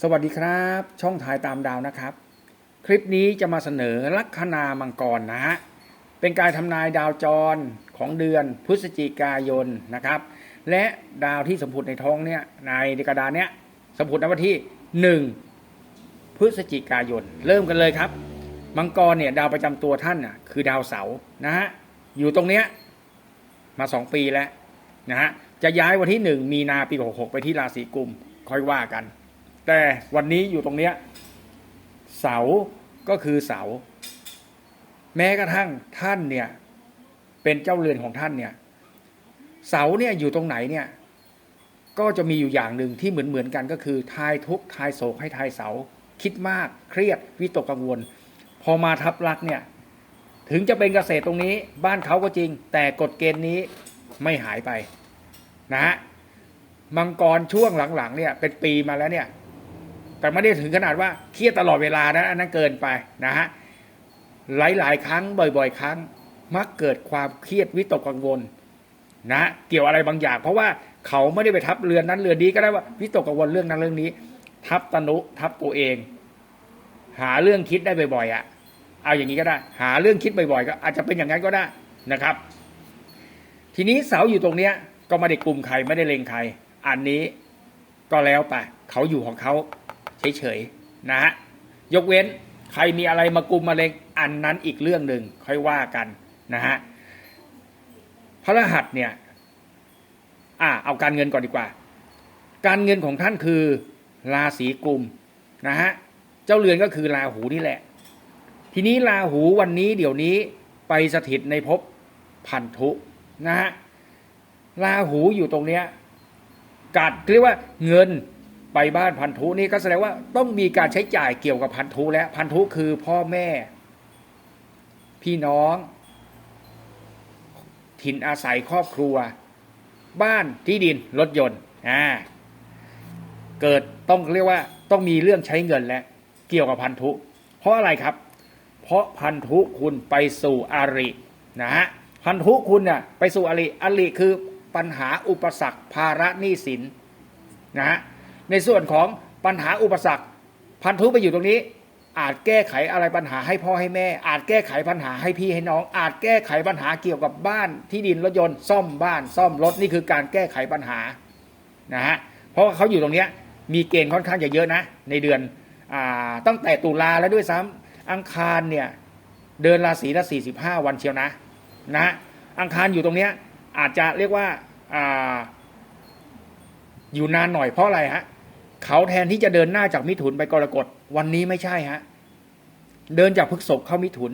สวัสดีครับ ช่องถ่ายตามดาวนะครับ คลิปนี้จะมาเสนอลัคนามังกรนะฮะเป็นการทำนายดาวจรของเดือนพฤศจิกายนนะครับ และดาวที่สมผุดในท้องเนี่ยในกระดานเนี้ยสมผุดในวันที่หนึ่งพฤศจิกายน เริ่มกันเลยครับ มังกรเนี่ยดาวประจำตัวท่านน่ะคือดาวเสาร์นะฮะอยู่ตรงเนี้ยมาสองปีแล้วนะฮะจะย้ายวันที่หนึ่งมีนาปีหกหกไปที่ราศีกุมค่อยว่ากัน แต่วันนี้อยู่ตรงเนี้ยเสาก็คือเสา แม้กระทั่งท่านเนี่ย เป็นเจ้าเรือนของท่านเนี่ย เสาเนี่ยอยู่ตรงไหนเนี่ย ก็จะมีอยู่อย่างหนึ่งที่เหมือนเหมือนกันก็คือ ทายทุกทายโศกให้ทายเสา คิดมากเครียดวิตกกังวล พอมาทับลักเนี่ย ถึงจะเป็นเกษตรตรงนี้ บ้านเขาก็จริง แต่กฎเกณฑ์นี้ไม่หายไป นะฮะมังกรช่วงหลังๆเนี่ย เป็นปีมาแล้วเนี่ย แต่ไม่ได้ถึงขนาดว่าเครียดตลอดเวลานะอันนั้นเกินไปนะฮะหลายๆ ครั้งบ่อย ๆ ครั้ง มักเกิดความเครียดวิตกกังวล นะ เกี่ยวอะไรบางอย่าง เพราะว่าเขาไม่ได้ไปทับเรือนนั้นเรือนนี้ก็ได้ว่าวิตกกังวลเรื่องนั้นเรื่องนี้ ทับตนุทับตัวเอง หาเรื่องคิดได้บ่อยๆอะ เอาอย่างนี้ก็ได้ หาเรื่องคิดบ่อยๆ ก็อาจจะเป็นอย่างนั้นก็ได้นะครับ ทีนี้เสาอยู่ตรงเนี้ย ก็ไม่ได้กลุ่มใครไม่ได้เลงใคร อันนี้ก็แล้วไปเขาอยู่ของเขา เฉยๆนะฮะยกเว้นใครมีอะไรมากุมมาเลงอันนั้นอีกเรื่องหนึ่งค่อยว่ากันนะฮะพระรหัสเนี่ยอ่าเอาการเงินก่อนดีกว่า การเงินของท่านคือราศีกุมนะฮะเจ้าเรือนก็คือราหูนี่แหละ ทีนี้ราหูวันนี้เดี๋ยวนี้ไปสถิตในภพพันธุนะฮะราหูอยู่ตรงเนี้ยกัดเรียกว่าเงิน ไปบ้านพันธุนี่ก็แสดงว่าต้องมีการใช้จ่ายเกี่ยวกับพันธุแล้วพันธุคือพ่อแม่ พี่น้อง ถิ่นอาศัยครอบครัว บ้านที่ดินรถยนต์อ่าเกิดต้องเรียกว่าต้องมีเรื่องใช้เงินและเกี่ยวกับพันธุ เพราะอะไรครับ เพราะพันธุคุณไปสู่อรินะฮะพันธุคุณเนี่ยไปสู่อริอริคือปัญหาอุปสรรคภาระหนี้สินนะฮะ ในส่วนของปัญหาอุปสรรค พันธุไปอยู่ตรงนี้ อาจแก้ไขอะไรปัญหาให้พ่อให้แม่ อาจแก้ไขปัญหาให้พี่ให้น้อง อาจแก้ไขปัญหาเกี่ยวกับบ้านที่ดินรถยนต์ซ่อมบ้านซ่อมรถนี่คือการแก้ไขปัญหานะฮะเพราะเขาอยู่ตรงเนี้ยมีเกณฑ์ค่อนข้างจะเยอะนะ ในเดือนอตั้งแต่ตุลาแล้วด้วยซ้ำอังคารเนี่ยเดินราศีละสี่สิบห้าวันเชียวนะนะอังคารอยู่ตรงเนี้ยอาจจะเรียกว่าอ่าอยู่นานหน่อยเพราะอะไรฮะ เขาแทนที่จะเดินหน้าจากมิถุนไปกรกฎวันนี้ไม่ใช่ฮะ เดินจากพฤกษภเข้ามิถุน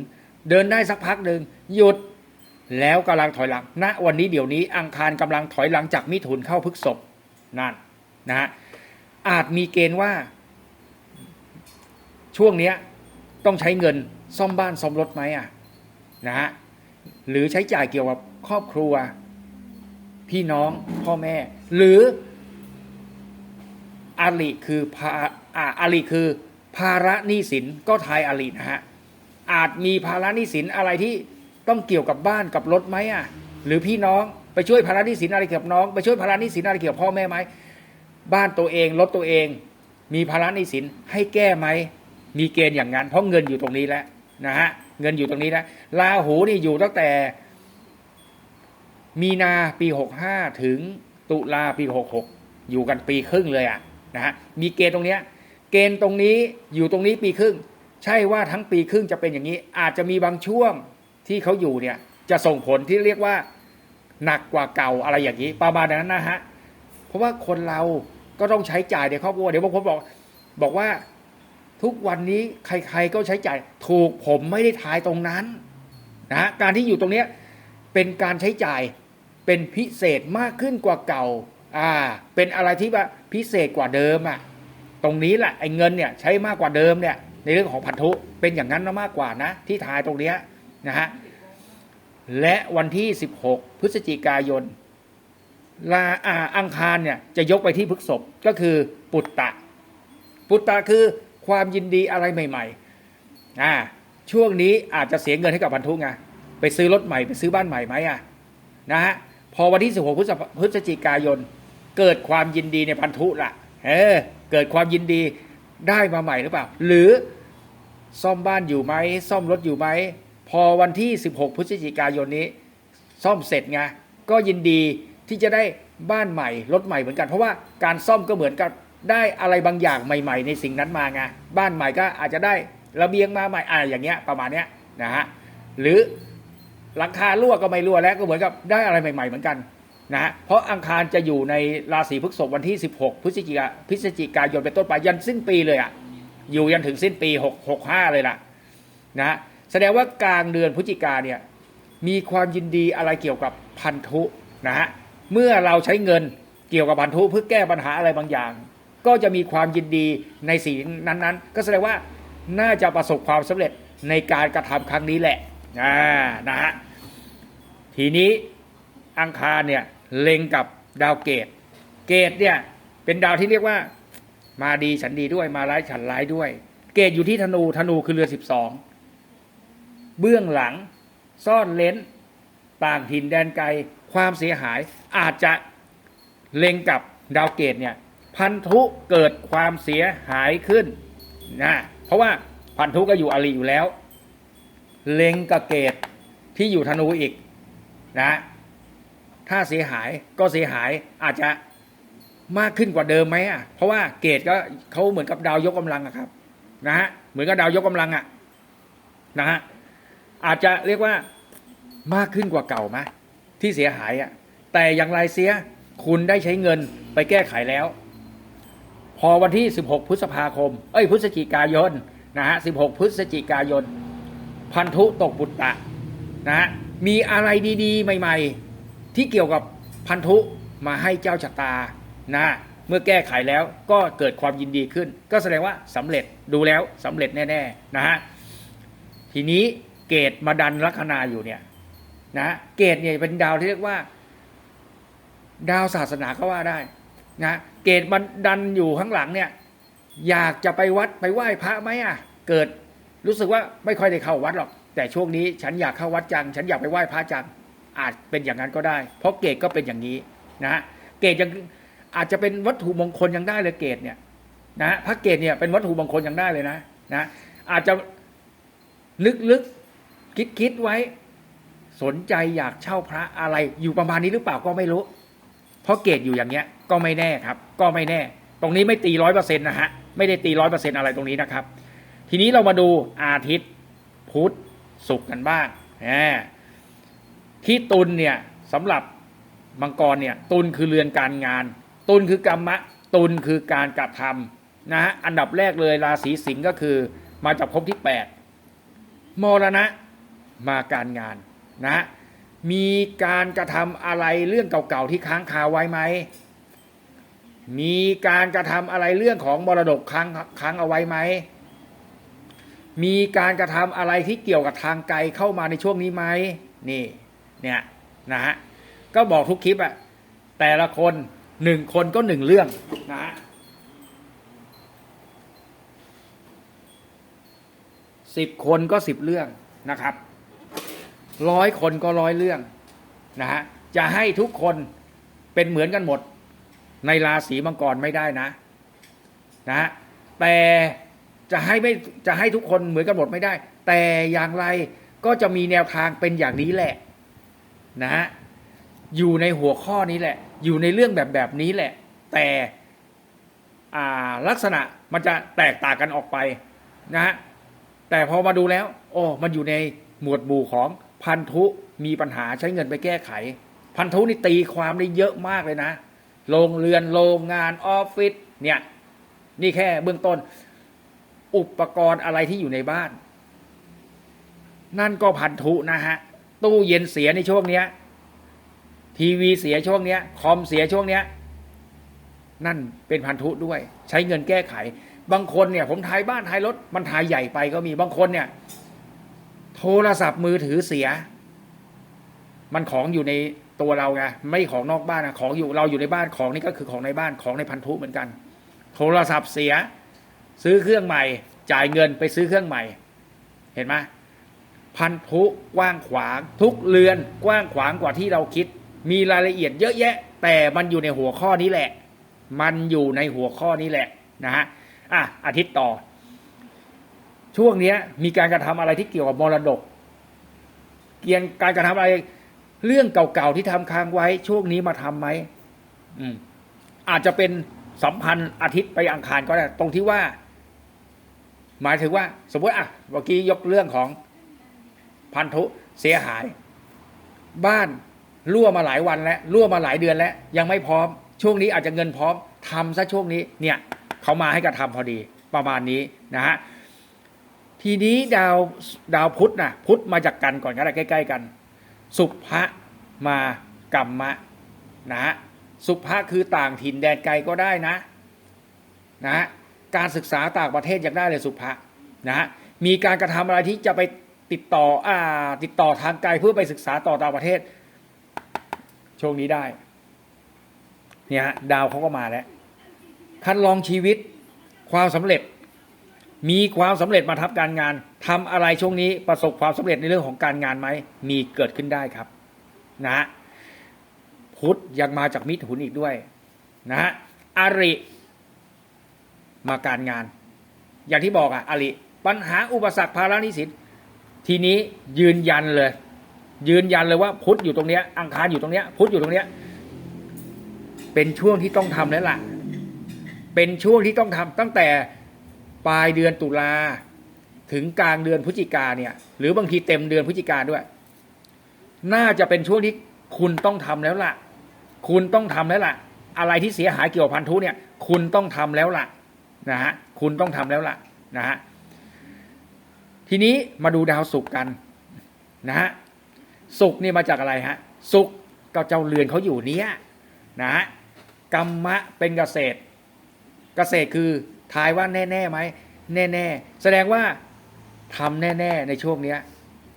เดินได้สักพักหนึ่งหยุดแล้วกำลังถอยหลังณวันนี้เดี๋ยวนี้อังคารกำลังถอยหลังจากมิถุนเข้าพฤกษภนั่นนะฮะอาจมีเกณฑ์ว่า ช่วงเนี้ยต้องใช้เงินซ่อมบ้านซ่อมรถไหมอะนะฮะหรือใช้จ่ายเกี่ยวกับครอบครัว พี่น้องพ่อแม่ หรือ อาลีคือภาอาอาลีคือ ภาระหนี้สินก็ทายอาลีนะฮะอาจมีภาระหนี้สินอะไรที่ต้องเกี่ยวกับบ้านกับรถไหมอะ หรือพี่น้องไปช่วยภาระหนี้สินอะไรเกี่ยวกับน้องไปช่วยภาระหนี้สินอะไรเกี่ยวกับพ่อแม่ไหมบ้านตัวเองรถตัวเอง มีภาระหนี้สินให้แก้ไหมมีเกณฑ์อย่างนั้นเพราะเงินอยู่ตรงนี้แล้วนะฮะเงินอยู่ตรงนี้แล้วลาหูนี่อยู่ตั้งแต่ มีนาปีหกห้าถึงตุลาปีหกหกอยู่กันปีครึ่งเลยอะ นะฮะมีเกณฑ์ตรงเนี้ยเกณฑ์ตรงนี้อยู่ตรงนี้ปีครึ่ง ใช่ว่าทั้งปีครึ่งจะเป็นอย่างนี้ อาจจะมีบางช่วงที่เขาอยู่เนี่ยจะส่งผลที่เรียกว่าหนักกว่าเก่าอะไรอย่างนี้ประมาณนั้นนะฮะเพราะว่าคนเราก็ต้องใช้จ่ายในครอบครัวเดี๋ยวบางคนบอกบอกว่าทุกวันนี้ใคร ๆก็ใช้จ่ายถูกผมไม่ได้ทายตรงนั้นนะฮะการที่อยู่ตรงเนี้ยเป็นการใช้จ่ายเป็นพิเศษมากขึ้นกว่าเก่า อ่า เป็นอะไรที่ว่าพิเศษกว่าเดิมอะ ตรงนี้แหละไอ้เงินเนี่ยใช้มากกว่าเดิมเนี่ย ในเรื่องของพันธุเป็นอย่างนั้นมากกว่านะ ที่ทายตรงเนี้ยนะฮะและวันที่ 16 พฤศจิกายนลาอาอังคารเนี่ยจะยกไปที่พฤกษภก็คือปุตตะ ปุตตะคือความยินดีอะไรใหม่ๆอ่าช่วงนี้อาจจะเสียเงินให้กับพันธุไงไปซื้อรถใหม่ไปซื้อบ้านใหม่ไหมอะนะฮะพอวันที่ 16 พฤศพฤศจิกายน เกิดความยินดีในพันธุละเออ เกิดความยินดีได้มาใหม่หรือเปล่า หรือซ่อมบ้านอยู่ไหมซ่อมรถอยู่ไหม พอวันที่ 16 พฤศจิกายนนี้ ซ่อมเสร็จไงก็ยินดีที่จะได้บ้านใหม่รถใหม่เหมือนกัน เพราะว่าการซ่อมก็เหมือนกับได้อะไรบางอย่างใหม่ ๆ ในสิ่งนั้นมาไงบ้านใหม่ก็อาจจะได้ระเบียงมาใหม่อ่าอย่างเงี้ยประมาณเนี้ยนะฮะหรือหลังคารั่วก็ไม่รั่วแล้วก็เหมือนกับได้อะไรใหม่ ๆ เหมือนกัน นะฮะเพราะอังคารจะอยู่ในราศีพฤษภวันที่ 16 พฤศจิกาพฤศจิกายนเป็นต้นไปยันสิ้นปีเลยอะอยู่ยันถึงสิ้นปี6 65เลยล่ะนะแสดงว่ากลางเดือนพฤศจิกาเนี่ยมีความยินดีอะไรเกี่ยวกับพันธุนะฮะเมื่อเราใช้เงินเกี่ยวกับพันธุเพื่อแก้ปัญหาอะไรบางอย่าง ก็จะมีความยินดีในสิ่งนั้นๆ ก็แสดงว่าน่าจะประสบความสำเร็จในการกระทำครั้งนี้แหละนะฮะทีนี้อังคารเนี่ย เล็งกับดาวเกตเกตเนี่ยเป็นดาวที่เรียกว่า มาดีฉันดีด้วยมาร้ายฉันร้ายด้วย เกตอยู่ที่ธนูธนูคือเรือสิบสองเบื้องหลังซ่อนเลนต่างถิ่นแดนไกลความเสียหายอาจจะเล็งกับดาวเกตเนี่ยพันธุเกิดความเสียหายขึ้นนะเพราะว่าพันธุก็อยู่อาลีอยู่แล้ว เล็งกับเกตที่อยู่ธนูอีกนะ ถ้าเสียหายก็เสียหายอาจจะมากขึ้นกว่าเดิมไหมอะ เพราะว่าเกตก็เขาเหมือนกับดาวยกกำลังอะครับ นะฮะเหมือนกับดาวยกกำลังอะนะฮะอาจจะเรียกว่ามากขึ้นกว่าเก่าไหมที่เสียหายอะ่ะแต่อย่างไรเสียคุณได้ใช้เงินไปแก้ไขแล้ว พอวันที่ 16 พฤษภาคม เอ้ยพฤศจิกายนนะฮะ16 พฤศจิกายน พันธุตกบุตรตะนะฮะมีอะไรดี ๆ ใหม่ ๆ ที่เกี่ยวกับพันธุมาให้เจ้าชะตานะเมื่อแก้ไขแล้วก็เกิดความยินดีขึ้น ก็แสดงว่าสำเร็จดูแล้วสำเร็จแน่ๆนะฮะทีนี้เกตมาดันลัคนาอยู่เนี่ยนะเกตเนี่ยเป็นดาวที่เรียกว่า ดาวศาสนาก็ว่าได้นะเกตมันดันอยู่ข้างหลังเนี่ยอยากจะไปวัดไปไหว้พระไหมอะ เกิดรู้สึกว่าไม่ค่อยได้เข้าวัดหรอก แต่ช่วงนี้ฉันอยากเข้าวัดจัง ฉันอยากไปไหว้พระจัง อาจเป็นอย่างนั้นก็ได้ เพราะเกตก็เป็นอย่างนี้นะเกตยังอาจจะเป็นวัตถุมงคลยังได้เลยเกตเนี่ยนะพระเกตเนี่ยเป็นวัตถุมงคลยังได้เลยนะนะอาจจะลึกๆคิดคิดไว้ สนใจอยากเช่าพระอะไรอยู่ประมาณนี้หรือเปล่าก็ไม่รู้ เพราะเกตอยู่อย่างเงี้ยก็ไม่แน่ครับ ก็ไม่แน่ ตรงนี้ไม่ตีร้อยเปอร์เซ็นต์นะฮะไม่ได้ตีร้อยเปอร์เซ็นต์อะไรตรงนี้นะครับ ทีนี้เรามาดูอาทิตย์พุธศุกร์กันบ้างแหม ที่ตุลเนี่ยสำหรับมังกรเนี่ยตุลคือเรือนการงาน ตุลคือกรรมะ ตุลคือการกระทำนะฮะอันดับแรกเลยราศีสิงห์ก็คือมาจากภพที่แปดมรณะมาการงานนะฮะมีการกระทำอะไรเรื่องเก่าๆที่ค้างคาไว้ไหมมีการกระทำอะไรเรื่องของมรดกค้างค้างเอาไว้ไหมมีการกระทำอะไรที่เกี่ยวกับทางไกลเข้ามาในช่วงนี้ไหมนี่ เนี่ยนะฮะก็บอกทุกคลิปอะแต่ละคนหนึ่งคนก็หนึ่งเรื่องนะฮะสิบคนก็สิบเรื่องนะครับร้อยคนก็ร้อยเรื่องนะฮะจะให้ทุกคนเป็นเหมือนกันหมด ในราศีมังกรไม่ได้นะนะฮะแต่จะให้ไม่จะให้ทุกคนเหมือนกันหมดไม่ได้ แต่อย่างไรก็จะมีแนวทางเป็นอย่างนี้แหละ นะฮะอยู่ในหัวข้อนี้แหละ อยู่ในเรื่องแบบแบบนี้แหละ แต่าลักษณะมันจะแตกต่างกันออกไปนะฮะแต่พอมาดูแล้ว โอ้มันอยู่ในหมวดหมู่ของพันธุมีปัญหาใช้เงินไปแก้ไข พันธุนี่ตีความได้เยอะมากเลยนะโรงเรือนโรงงานออฟฟิศเนี่ยนี่แค่เบื้องต้น อุปกรณ์อะไรที่อยู่ในบ้าน นั่นก็พันธุนะฮะ ตู้เย็นเสียในช่วงเนี้ย ทีวีเสียช่วงเนี้ย คอมเสียช่วงเนี้ย นั่นเป็นพันธุด้วย ใช้เงินแก้ไข บางคนเนี่ย ผมทายบ้านทายรถ มันทายใหญ่ไปก็มีบางคนเนี่ย โทรศัพท์มือถือเสีย มันของอยู่ในตัวเราไงไม่ของนอกบ้านนะของอยู่เราอยู่ในบ้านของนี่ก็คือของในบ้านของในพันธุเหมือนกัน โทรศัพท์เสีย ซื้อเครื่องใหม่ จ่ายเงินไปซื้อเครื่องใหม่ เห็นไหม พันธุกว้างขวาง ทุกเรือนกว้างขวางกว่าที่เราคิด มีรายละเอียดเยอะแยะ แต่มันอยู่ในหัวข้อนี้แหละ มันอยู่ในหัวข้อนี้แหละนะฮะอะอาทิตย์ต่อ ช่วงเนี้ย มีการกระทำอะไรที่เกี่ยวกับมรดก เกี่ยวกับการกระทำอะไรเรื่องเก่าๆที่ทำค้างไว้ ช่วงนี้มาทำไหมอืม อาจจะเป็นสัมพันธ์อาทิตย์ไปอังคารก็ได้ตรงที่ว่า หมายถึงว่า สมมติอะเมื่อกี้ยกเรื่องของ พันธุเสียหาย บ้านรั่วมาหลายวันแล้วรั่วมาหลายเดือนแล้ว ยังไม่พร้อม ช่วงนี้อาจจะเงินพร้อมทำซะช่วงนี้เนี่ยเขามาให้กระทำพอดีประมาณนี้นะฮะทีนี้ดาวดาวพุธนะพุธมาจากกันก่อนก็ได้ใกล้ ๆ กัน สุภะมากรรมะนะฮะสุภะคือต่างถิ่นแดนไกลก็ได้นะนะฮะการศึกษาต่างประเทศยังได้เลยสุภะนะฮะมีการกระทำอะไรที่จะไป ติดต่ออ่า ติดต่อทางไกลเพื่อไปศึกษาต่อต่างประเทศ ช่วงนี้ได้ เนี่ยฮะดาวเขาก็มาแล้ว คัดลองชีวิตความสำเร็จ มีความสำเร็จมาทับการงานทำอะไรช่วงนี้ประสบความสำเร็จในเรื่องของการงานไหมมีเกิดขึ้นได้ครับ นะฮะพุธยังมาจากมิถุนอีกด้วย นะฮะอริมาการงาน อย่างที่บอกอะอริปัญหาอุปสรรคภาระนิสิน ทีนี้ยืนยันเลย ยืนยันเลยว่าพุธอยู่ตรงเนี้ย อังคารอยู่ตรงเนี้ย พุธอยู่ตรงเนี้ย เป็นช่วงที่ต้องทำแล้วล่ะ เป็นช่วงที่ต้องทำตั้งแต่ปลายเดือนตุลาถึงกลางเดือนพฤศจิกาเนี่ย หรือบางทีเต็มเดือนพฤศจิกาด้วย น่าจะเป็นช่วงที่คุณต้องทำแล้วล่ะ คุณต้องทำแล้วล่ะ อะไรที่เสียหายเกี่ยวกับพันธุเนี่ย คุณต้องทำแล้วล่ะนะฮะคุณต้องทำแล้วล่ะนะฮะ ทีนี้มาดูดาวศุกร์กันนะฮะศุกร์นี่มาจากอะไรฮะศุกร์ก็เจ้าเรือนเขาอยู่เนี้ยนะฮะกรรมะเป็นเกษตร เกษตรคือทายว่าแน่ๆไหมแน่ๆแสดงว่าทำแน่ ๆ ในช่วงเนี้ย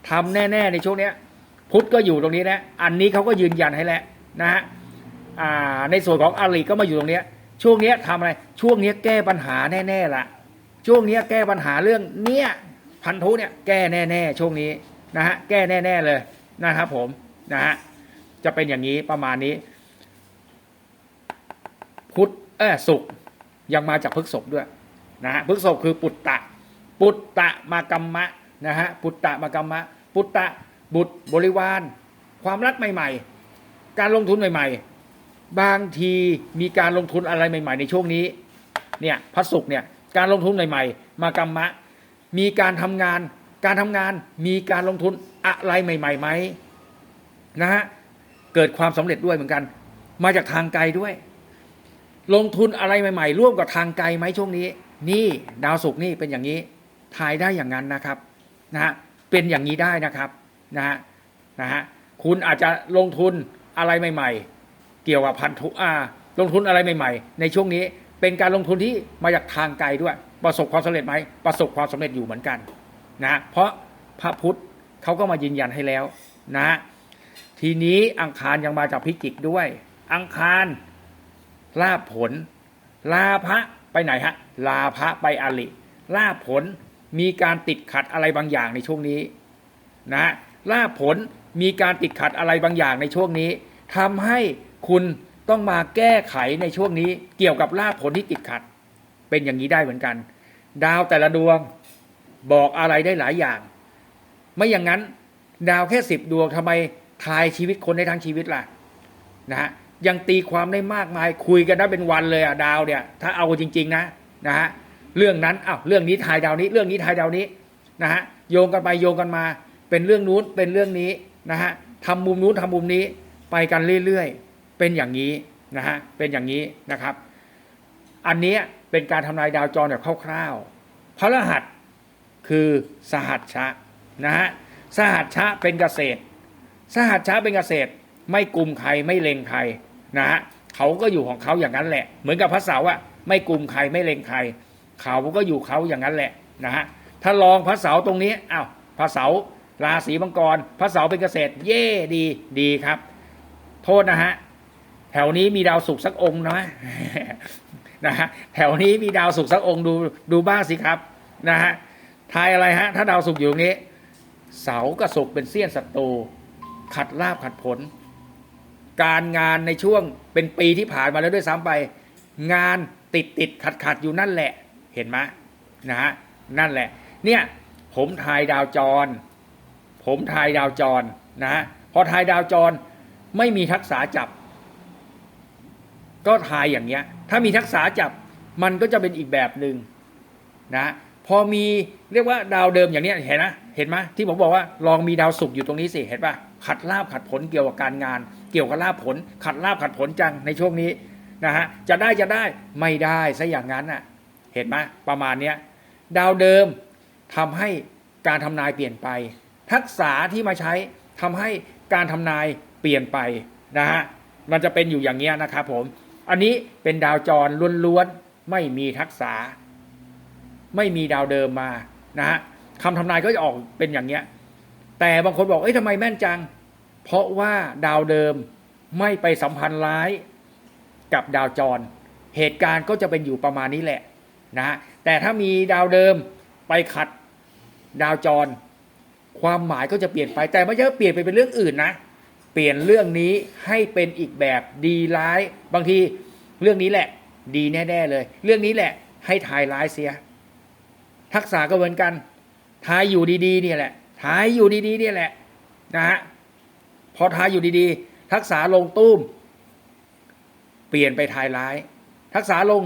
ทำแน่ ๆ ในช่วงเนี้ย พุทธก็อยู่ตรงนี้นะอันนี้เขาก็ยืนยันให้แล้วนะฮะอ่าในส่วนของอาลีก็มาอยู่ตรงเนี้ย ช่วงเนี้ยทำอะไร ช่วงเนี้ยแก้ปัญหาแน่ๆละช่วงเนี้ยแก้ปัญหาเรื่องเนี้ย พันธุเนี่ยแก้แน่ๆช่วงนี้นะฮะแก้แน่ๆเลยนะครับผมนะฮะจะเป็นอย่างนี้ประมาณนี้ พุทธเออสุกร์ยังมาจากพฤกษบด้วยนะฮะพฤกษบคือปุตตะ ปุตตะมากรรมะนะฮะปุตตะมากรรมะ ปุตตะบุตรบริวาร ความรักใหม่ ๆ การลงทุนใหม่ ๆ บางทีมีการลงทุนอะไรใหม่ ๆ ในช่วงนี้เนี่ยพระศุกร์เนี่ยการลงทุนใหม่ ๆ มากรรมะ มีการทำงาน การทำงานมีการลงทุนอะไรใหม่ๆไหมนะฮะเกิดความสำเร็จด้วยเหมือนกัน มาจากทางไกลด้วย ลงทุนอะไรใหม่ ๆ ร่วมกับทางไกลไหมช่วงนี้ นี่ดาวศุกร์นี่เป็นอย่างนี้ทายได้อย่างนั้นนะครับนะฮะเป็นอย่างนี้ได้นะครับนะฮะนะฮะคุณอาจจะลงทุนอะไรใหม่ ๆ เกี่ยวกับพันธุอ่าลงทุนอะไรใหม่ ๆ ในช่วงนี้เป็นการลงทุนที่มาจากทางไกลด้วย ประสบความสำเร็จไหมประสบความสำเร็จอยู่เหมือนกันนะเพราะพระพุทธเขาก็มายืนยันให้แล้วนะทีนี้อังคารยังมาจากพิจิกด้วย อังคารลาผล ลาภะไปไหนฮะ ลาภะไปอลิลาผลมีการติดขัดอะไรบางอย่างในช่วงนี้นะลาผลมีการติดขัดอะไรบางอย่างในช่วงนี้ทำให้คุณต้องมาแก้ไขในช่วงนี้ เกี่ยวกับลาผลที่ติดขัด เป็นอย่างนี้ได้เหมือนกัน ดาวแต่ละดวงบอกอะไรได้หลายอย่าง ไม่อย่างนั้น ดาวแค่สิบดวงทำไมทายชีวิตคนได้ทั้งชีวิตล่ะนะฮะยังตีความได้มากมายคุยกันได้เป็นวันเลยอะดาวเนี่ย ถ้าเอาจริง ๆ นะนะฮะเรื่องนั้นอ้าวเรื่องนี้ทายดาวนี้ เรื่องนี้ทายดาวนี้นะฮะโยงกันไปโยงกันมา เป็นเรื่องนู้นเป็นเรื่องนี้นะฮะทำมุมนู้นทำมุมนี้ไปกันเรื่อยๆเป็นอย่างนี้นะฮะเป็นอย่างนี้นะครับ อันนี้ เป็นการทำนายดาวจรแบบคร่าวๆพระรหัสคือสหัชชะนะฮะสหัชชะเป็นเกษตร สหัชชะเป็นเกษตร ไม่กลุ่มใครไม่เลงใครนะฮะเขาก็อยู่ของเขาอย่างนั้นแหละ เหมือนกับพระเสาร์อะไม่กลุ่มใครไม่เลงใคร เขาก็อยู่เขาอย่างนั้นแหละนะฮะถ้าลองพระเสาร์ตรงนี้อ้าวพระเสาราศีมังกร พระเสาร์เป็นเกษตร เย่ดีดีครับ โทษนะฮะแถวนี้มีดาวศุกร์สักองค์นะ นะฮะแถวนี้มีดาวศุกร์สักองค์ดูดูบ้างสิครับนะฮะทายอะไรฮะ ถ้าดาวศุกร์อยู่ตรงนี้ เสากับศุกเป็นเสี้ยนศัตรูขัดลาบขัดผล การงานในช่วงเป็นปีที่ผ่านมาแล้วด้วยซ้ำไป งานติดติดขัดขัดอยู่นั่นแหละ เห็นไหมนะฮะนั่นแหละ เนี่ยผมทายดาวจร ผมทายดาวจรนะฮะพอทายดาวจรไม่มีทักษะจับ ก็ทายอย่างเงี้ย ถ้ามีทักษะจับมันก็จะเป็นอีกแบบหนึ่งนะพอมีเรียกว่าดาวเดิมอย่างเนี้ยเห็นนะเห็นไหมที่ผมบอกว่าลองมีดาวศุกร์อยู่ตรงนี้สิเห็นปะขัดลาบขัดผลเกี่ยวกับการงาน เกี่ยวกับลาบผล ขัดลาบขัดผลจังในช่วงนี้นะฮะจะได้จะได้ไม่ได้ซะอย่างนั้นอะเห็นไหมประมาณเนี้ยดาวเดิมทำให้การทำนายเปลี่ยนไป ทักษะที่มาใช้ทำให้การทำนายเปลี่ยนไปนะฮะมันจะเป็นอยู่อย่างเงี้ยนะครับผม อันนี้เป็นดาวจรล้วนๆไม่มีทักษะ ไม่มีดาวเดิมมานะฮะคำทำนายก็จะออกเป็นอย่างเงี้ย แต่บางคนบอกเอ้ยทำไมแม่นจัง เพราะว่าดาวเดิมไม่ไปสัมพันธ์ร้ายกับดาวจร เหตุการณ์ก็จะเป็นอยู่ประมาณนี้แหละนะฮะแต่ถ้ามีดาวเดิมไปขัดดาวจร ความหมายก็จะเปลี่ยนไปแต่ไม่ใช่เปลี่ยนไปเป็นเรื่องอื่นนะ เปลี่ยนเรื่องนี้ให้เป็นอีกแบบดีร้าย บางทีเรื่องนี้แหละ ดีแน่ ๆ เลย เรื่องนี้แหละ ให้ทายร้ายเสีย ทักษะก็เหมือนกันทายอยู่ดีๆเนี่ยแหละทายอยู่ดีๆเนี่ยแหละนะฮะพอทายอยู่ดีๆ ทักษะลงตุ้ม เปลี่ยนไปทายร้าย ทักษะลง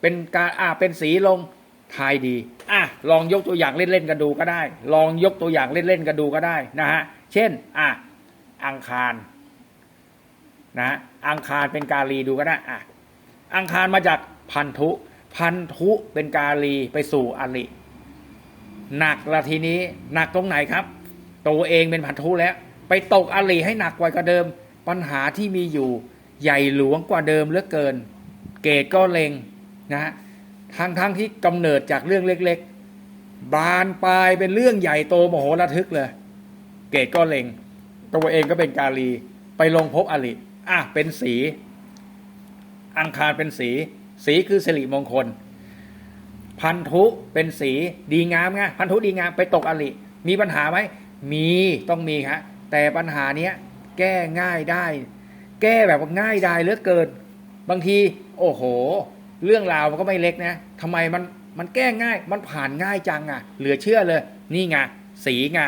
เป็นการอ่าเป็นสีลงทายดีอะลองยกตัวอย่างเล่นๆกันดูก็ได้ ลองยกตัวอย่างเล่นๆกันดูก็ได้นะฮะเช่นอะ อังคารนะอังคารเป็นกาลีดูก็ได้อะอังคารมาจากพันธุ พันธุเป็นกาลีไปสู่อริหนักละทีนี้หนักตรงไหนครับ ตัวเองเป็นพันธุแล้ว ไปตกอริให้หนักกว่าเดิม ปัญหาที่มีอยู่ใหญ่หลวงกว่าเดิมเหลือเกิน เกตก็เลงนะฮะทั้งทั้งที่กำเนิดจากเรื่องเล็ก ๆ บานปลายเป็นเรื่องใหญ่โตมโหระทึกเลย เกตก็เลง ตัวเองก็เป็นกาลี ไปลงพบอริอะเป็นสี อังคารเป็นสี สีคือสิริมงคล พันธุเป็นสีดีงามไงพันธุดีงามไปตกอริ มีปัญหาไหมมีต้องมีครับแต่ปัญหาเนี้ยแก้ง่ายได้ แก้แบบง่ายได้เหลือเกิน บางที โอ้โห เรื่องราวมันก็ไม่เล็กนะทำไมมันมันแก้ง่ายมันผ่านง่ายจังอะ เหลือเชื่อเลย นี่ไงสีไง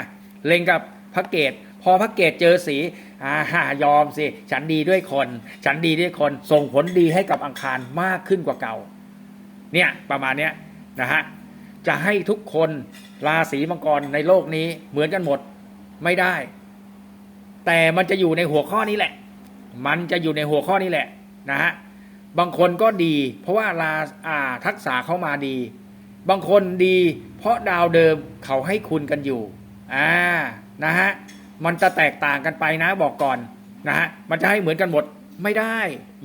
เล็งกับพระเกต พอพระเกตเจอสีอ่ายอมสิ ฉันดีด้วยคน ฉันดีด้วยคน ส่งผลดีให้กับอังคารมากขึ้นกว่าเก่า เนี่ยประมาณเนี้ยนะฮะ จะให้ทุกคนราศีมังกรในโลกนี้เหมือนกันหมดไม่ได้ แต่มันจะอยู่ในหัวข้อนี้แหละ มันจะอยู่ในหัวข้อนี้แหละนะฮะ บางคนก็ดี เพราะว่าราอ่าทักษะเข้ามาดี บางคนดี เพราะดาวเดิมเขาให้คุณกันอยู่ อ่า นะฮะ มันจะแตกต่างกันไปนะบอกก่อนนะฮะมันจะให้เหมือนกันหมดไม่ได้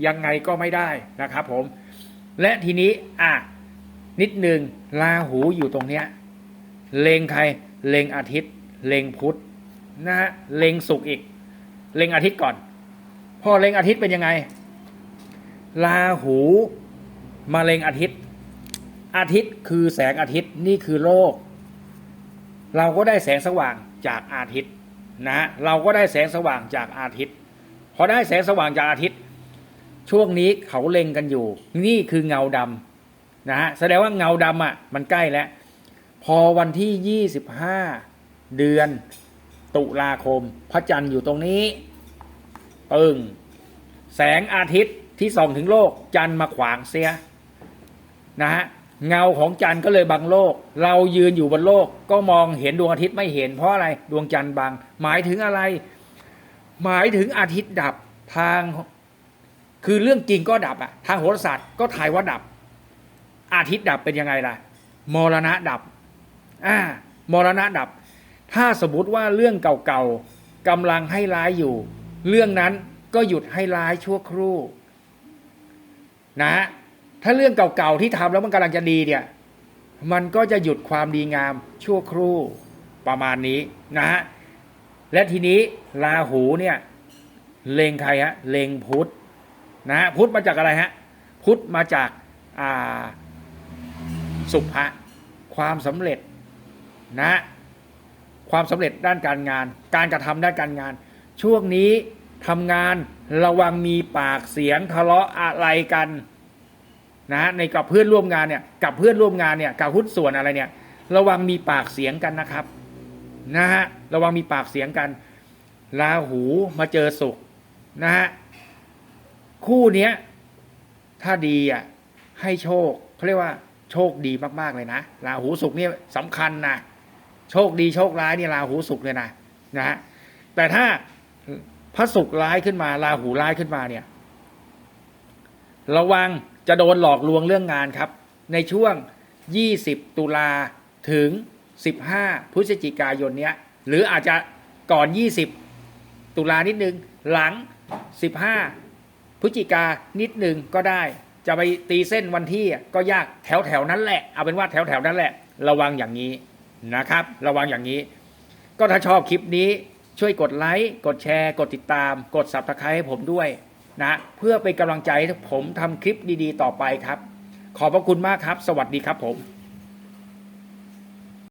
ยังไงก็ไม่ได้นะครับผม และทีนี้อะนิดหนึ่งลาหูอยู่ตรงเนี้ยเลงใครเลงอาทิตย์ เลงพุธนะฮะเลงศุกร์อีก เลงอาทิตย์ก่อน พอเลงอาทิตย์เป็นยังไงลาหูมาเลงอาทิตย์ อาทิตย์คือแสงอาทิตย์นี่คือโลก เราก็ได้แสงสว่างจากอาทิตย์ นะฮะเราก็ได้แสงสว่างจากอาทิตย์พอได้แสงสว่างจากอาทิตย์ ช่วงนี้เขาเล็งกันอยู่ นี่คือเงาดำนะฮะแสดงว่าเงาดำอะมันใกล้แล้ว พอวันที่ยี่สิบห้าเดือนตุลาคม พระจันทร์อยู่ตรงนี้ปึ้งแสงอาทิตย์ที่ส่องถึงโลกจันทร์มาขวางเสียนะฮะ เงาของจันทร์ก็เลยบังโลก เรายืนอยู่บนโลก ก็มองเห็นดวงอาทิตย์ไม่เห็นเพราะอะไรดวงจันทร์บัง หมายถึงอะไร หมายถึงอาทิตย์ดับทาง คือเรื่องจริงก็ดับอะทางโหราศาสตร์ก็ถ่ายว่าดับ อาทิตย์ดับเป็นยังไงล่ะมรณะดับอ่ามรณะดับ ถ้าสมมติว่าเรื่องเก่าๆกำลังให้ร้ายอยู่ เรื่องนั้นก็หยุดให้ร้ายชั่วครู่ นะฮะ ถ้าเรื่องเก่าๆที่ทำแล้วมันกำลังจะดีเนี่ย มันก็จะหยุดความดีงามชั่วครู่ประมาณนี้นะฮะและทีนี้ราหูเนี่ยเลงใครฮะเลงพุทธนะฮะพุทธมาจากอะไรฮะพุทธมาจากอ่าสุภะความสำเร็จนะความสำเร็จด้านการงาน การกระทำด้านการงาน ช่วงนี้ทำงานระวังมีปากเสียงทะเลาะอะไรกัน นะฮะในกับเพื่อนร่วมงานเนี่ยกับเพื่อนร่วมงานเนี่ยกับหุ้นส่วนอะไรเนี่ย ระวังมีปากเสียงกันนะครับนะฮะระวังมีปากเสียงกันราหูมาเจอสุขนะฮะคู่เนี้ยถ้าดีอะให้โชคเขาเรียกว่าโชคดีมากๆเลยนะราหูสุขเนี่ยสำคัญนะโชคดีโชคร้ายเนี่ยราหูสุขเลยนะนะฮะแต่ถ้าพระศุกร์ร้ายขึ้นมาราหูร้ายขึ้นมาเนี่ย ระวัง จะโดนหลอกลวงเรื่องงานครับ ในช่วง 20 ตุลาถึง 15 พฤศจิกายนเนี้ยหรืออาจจะก่อน 20 ตุลานิดนึง หลัง 15 พฤศจิกานิดนึงก็ได้ จะไปตีเส้นวันที่ก็ยากแถวแถวนั้นแหละ เอาเป็นว่าแถวแถวนั้นแหละ ระวังอย่างนี้นะครับ ระวังอย่างนี้ ก็ถ้าชอบคลิปนี้ช่วยกดไลค์ กดแชร์ กดติดตาม กด subscribe ให้ผมด้วย นะเพื่อเป็นกำลังใจให้ผมทำคลิปดีๆ ต่อไปครับ ขอบพระคุณมากครับ สวัสดีครับผม